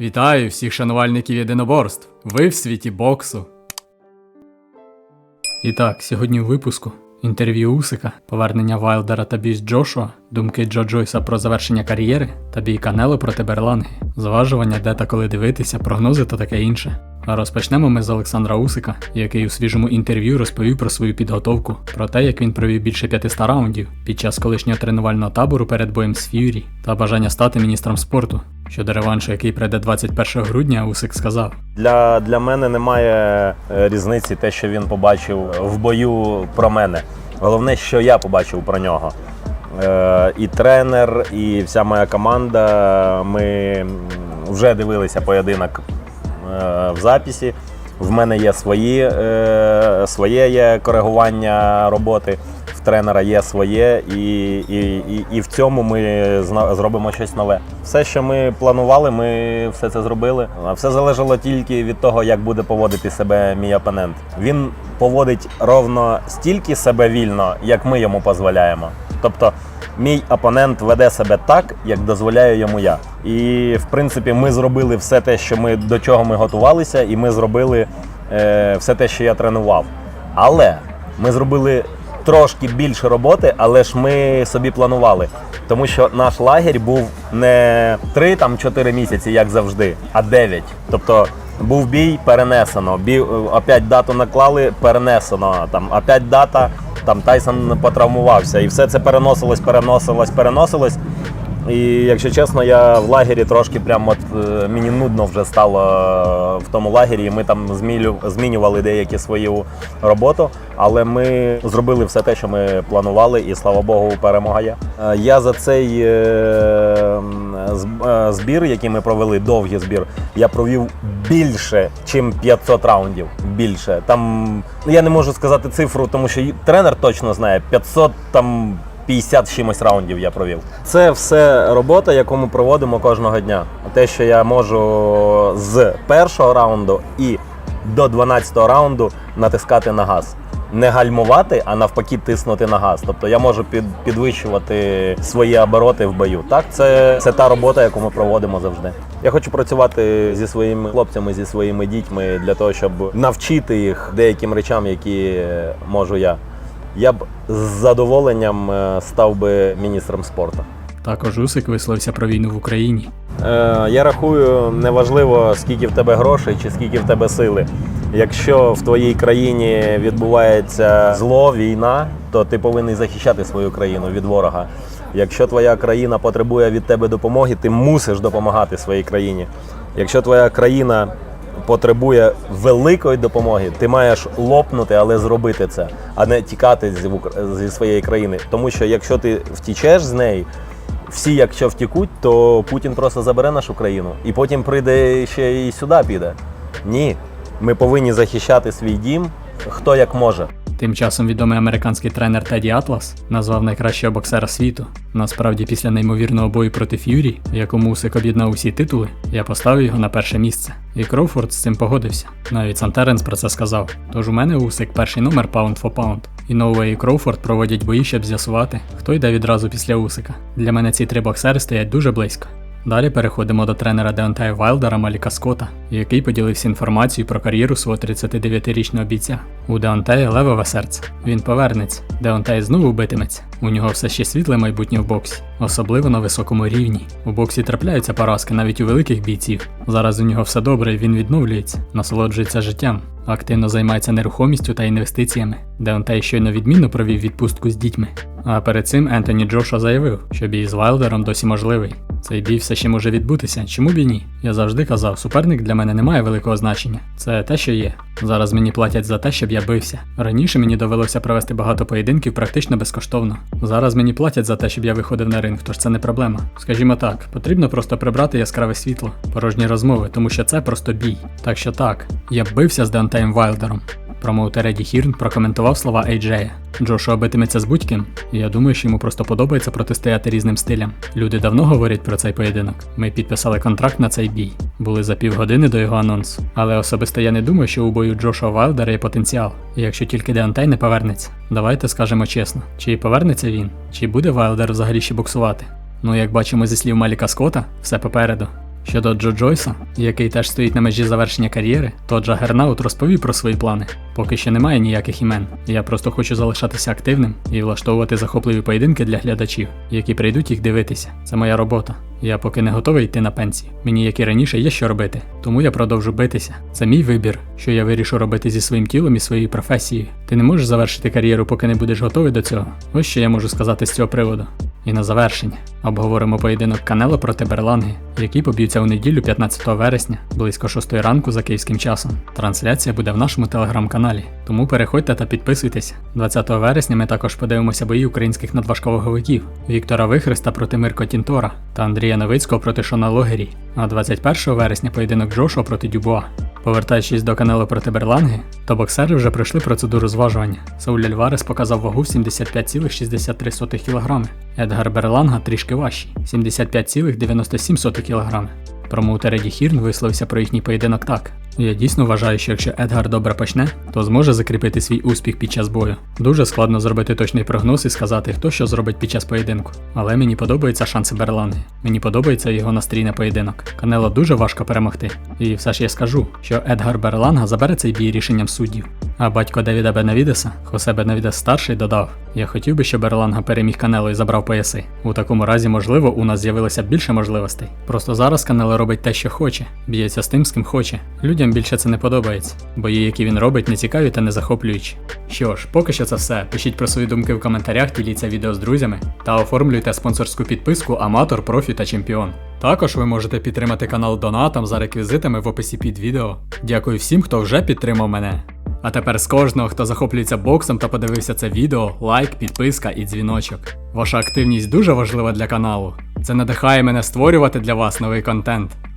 Вітаю всіх шанувальників єдиноборств. Ви в світі боксу. І так, сьогодні у випуску інтерв'ю Усика, повернення Вайлдера та бій з Джошуа, думки Джо Джойса про завершення кар'єри та бій Канело проти Берланги, зважування, де та коли дивитися, прогнози та таке інше. А розпочнемо ми з Олександра Усика, який у свіжому інтерв'ю розповів про свою підготовку, про те, як він провів більше 500 раундів під час колишнього тренувального табору перед боєм з Ф'юрі та бажання стати міністром спорту. Щодо реваншу, який прийде 21 грудня, Усик сказав: Для, для мене немає е, різниці те, що він побачив в бою про мене. Головне, що я побачив про нього. Е, І тренер, і вся моя команда. Ми вже дивилися поєдинок е, в записі. В мене є свої, е, своє є коригування роботи, тренера є своє, і, і, і, і в цьому ми зробимо щось нове. Все, що ми планували, ми все це зробили. Все залежало тільки від того, як буде поводити себе мій опонент. Він поводить ровно стільки себе вільно, як ми йому дозволяємо. Тобто, мій опонент веде себе так, як дозволяю йому я. І в принципі, ми зробили все те, що ми до чого ми готувалися, і ми зробили е, все те, що я тренував. Але ми зробили трошки більше роботи, але ж ми собі планували. Тому що наш лагерь був не 3-4 місяці, як завжди, а 9. Тобто був бій, перенесено. Бій, опять дату наклали, перенесено. Там опять дата, там Тайсон потравмувався. І все це переносилось, переносилось, переносилось. І якщо чесно, я в лагері трошки прям от е, мені нудно вже стало е, в тому лагері. і Ми там змінювали деякі свою роботу, але ми зробили все те, що ми планували, і слава Богу, перемога є. Е, Я за цей збір, який ми провели, довгий збір, я провів більше, ніж 500 раундів. Більше там ну, я не можу сказати цифру, тому що тренер точно знає 500 там. 50 чимось раундів я провів. Це все робота, яку ми проводимо кожного дня. Те, що я можу з першого раунду і до 12-го раунду натискати на газ. Не гальмувати, а навпаки тиснути на газ. Тобто я можу під, підвищувати свої обороти в бою. Так, це, це та робота, яку ми проводимо завжди. Я хочу працювати зі своїми хлопцями, зі своїми дітьми для того, щоб навчити їх деяким речам, які можу я. Я б з задоволенням е, став би міністром спорту. Також Усик висловився про війну в Україні. Е, я рахую, неважливо, скільки в тебе грошей чи скільки в тебе сили. Якщо в твоїй країні відбувається зло, війна, то ти повинен захищати свою країну від ворога. Якщо твоя країна потребує від тебе допомоги, ти мусиш допомагати своїй країні. Якщо твоя країна потребує великої допомоги, ти маєш лопнути, але зробити це, а не тікати зі, своєї країни. Тому що якщо ти втічеш з неї, всі, якщо втікуть, то Путін просто забере нашу країну і потім прийде ще і сюди піде. Ні, ми повинні захищати свій дім, хто як може. Тим часом відомий американський тренер Теді Атлас назвав найкращого боксера світу. Насправді, після неймовірного бою проти Ф'юрі, в якому Усик об'єднав усі титули, я поставив його на перше місце. І Кроуфорд з цим погодився. Навіть сам Теренс про це сказав. Тож у мене Усик перший номер паунд for паунд. І Ноувей і Кроуфорд проводять бої, щоб з'ясувати, хто йде відразу після Усика. Для мене ці три боксери стоять дуже близько. Далі переходимо до тренера Деонтая Вайлдера Маліка Скотта, який поділився інформацією про кар'єру свого 39-річного бійця. У Деонтая левове серце. Він повернеться. Деонтай знову битиметься. У нього все ще світле майбутнє в боксі, особливо на високому рівні. У боксі трапляються поразки навіть у великих бійців. Зараз у нього все добре, і він відновлюється, насолоджується життям. Активно займається нерухомістю та інвестиціями. Деонтай щойно відмінно провів відпустку з дітьми. А перед цим Ентоні Джоша заявив, що бій з Вайлдером досі можливий. Цей бій все ще може відбутися, чому б і ні? Я завжди казав, суперник для мене не має великого значення. Це те, що є. Зараз мені платять за те, щоб я бився. Раніше мені довелося провести багато поєдинків практично безкоштовно. Зараз мені платять за те, щоб я виходив на ринг, тож це не проблема. Скажімо так, потрібно просто прибрати яскраве світло, порожні розмови, тому що це просто бій. Так що так, я бився з Деонтаєм Вайлдером. Промоутер Еді Хірн прокоментував слова Ейджея. Джошуа битиметься з будь-ким, я думаю, що йому просто подобається протистояти різним стилям. Люди давно говорять про цей поєдинок. Ми підписали контракт на цей бій. Були за півгодини до його анонсу. Але особисто я не думаю, що у бою Джошуа Вайлдера є потенціал. Якщо тільки Деонтай не повернеться, давайте скажемо чесно, чи повернеться він, чи буде Вайлдер взагалі ще боксувати. Ну, як бачимо зі слів Маліка Скотта, все попереду. Щодо Джо Джойса, який теж стоїть на межі завершення кар'єри, то Джагернаут розповів про свої плани. Поки що немає ніяких імен. Я просто хочу залишатися активним і влаштовувати захопливі поєдинки для глядачів, які прийдуть їх дивитися. Це моя робота. Я поки не готовий йти на пенсію. Мені, як і раніше, є що робити. Тому я продовжу битися. Це мій вибір, що я вирішу робити зі своїм тілом і своєю професією. Ти не можеш завершити кар'єру, поки не будеш готовий до цього. Ось що я можу сказати з цього приводу. І на завершення обговоримо поєдинок Канело проти Берланги, які поб'ються у неділю 15 вересня близько 6 ранку за київським часом. Трансляція буде в нашому телеграм-каналі, тому переходьте та підписуйтесь. 20 вересня ми також подивимося бої українських надважковаговиків Віктора Вихреста проти Мирко Тінтора та Андрія Новицького проти Шона Логері. А 21 вересня поєдинок Джошуа проти Дюбуа. Повертаючись до каналу проти Берланги, то боксери вже пройшли процедуру зважування. Сауль Альварес показав вагу 75,63 кг. Едгар Берланга трішки важчий 75,97 кг. Промоутер Еді Хірн висловився про їхній поєдинок так. Я дійсно вважаю, що якщо Едгар добре почне, то зможе закріпити свій успіх під час бою. Дуже складно зробити точний прогноз і сказати, хто що зробить під час поєдинку. Але мені подобаються шанси Берланги. Мені подобається його настрій на поєдинок. Канело дуже важко перемогти. І все ж я скажу, що Едгар Берланга забере цей бій рішенням суддів. А батько Девіда Бенавідеса, Хосе Бенавідес старший, додав: Я хотів би, щоб Берланга переміг Канело і забрав пояси. У такому разі, можливо, у нас з'явилося більше можливостей. Просто зараз Канело робить те, що хоче, б'ється з тим, з ким хоче. Людям більше це не подобається. Бої, які він робить, не цікаві та не захоплюючі. Що ж, поки що це все. Пишіть про свої думки в коментарях, діліться відео з друзями та оформлюйте спонсорську підписку Аматор, Профі та Чемпіон. Також ви можете підтримати канал донатом за реквізитами в описі під відео. Дякую всім, хто вже підтримав мене. А тепер з кожного, хто захоплюється боксом та подивився це відео, лайк, підписка і дзвіночок. Ваша активність дуже важлива для каналу. Це надихає мене створювати для вас новий контент.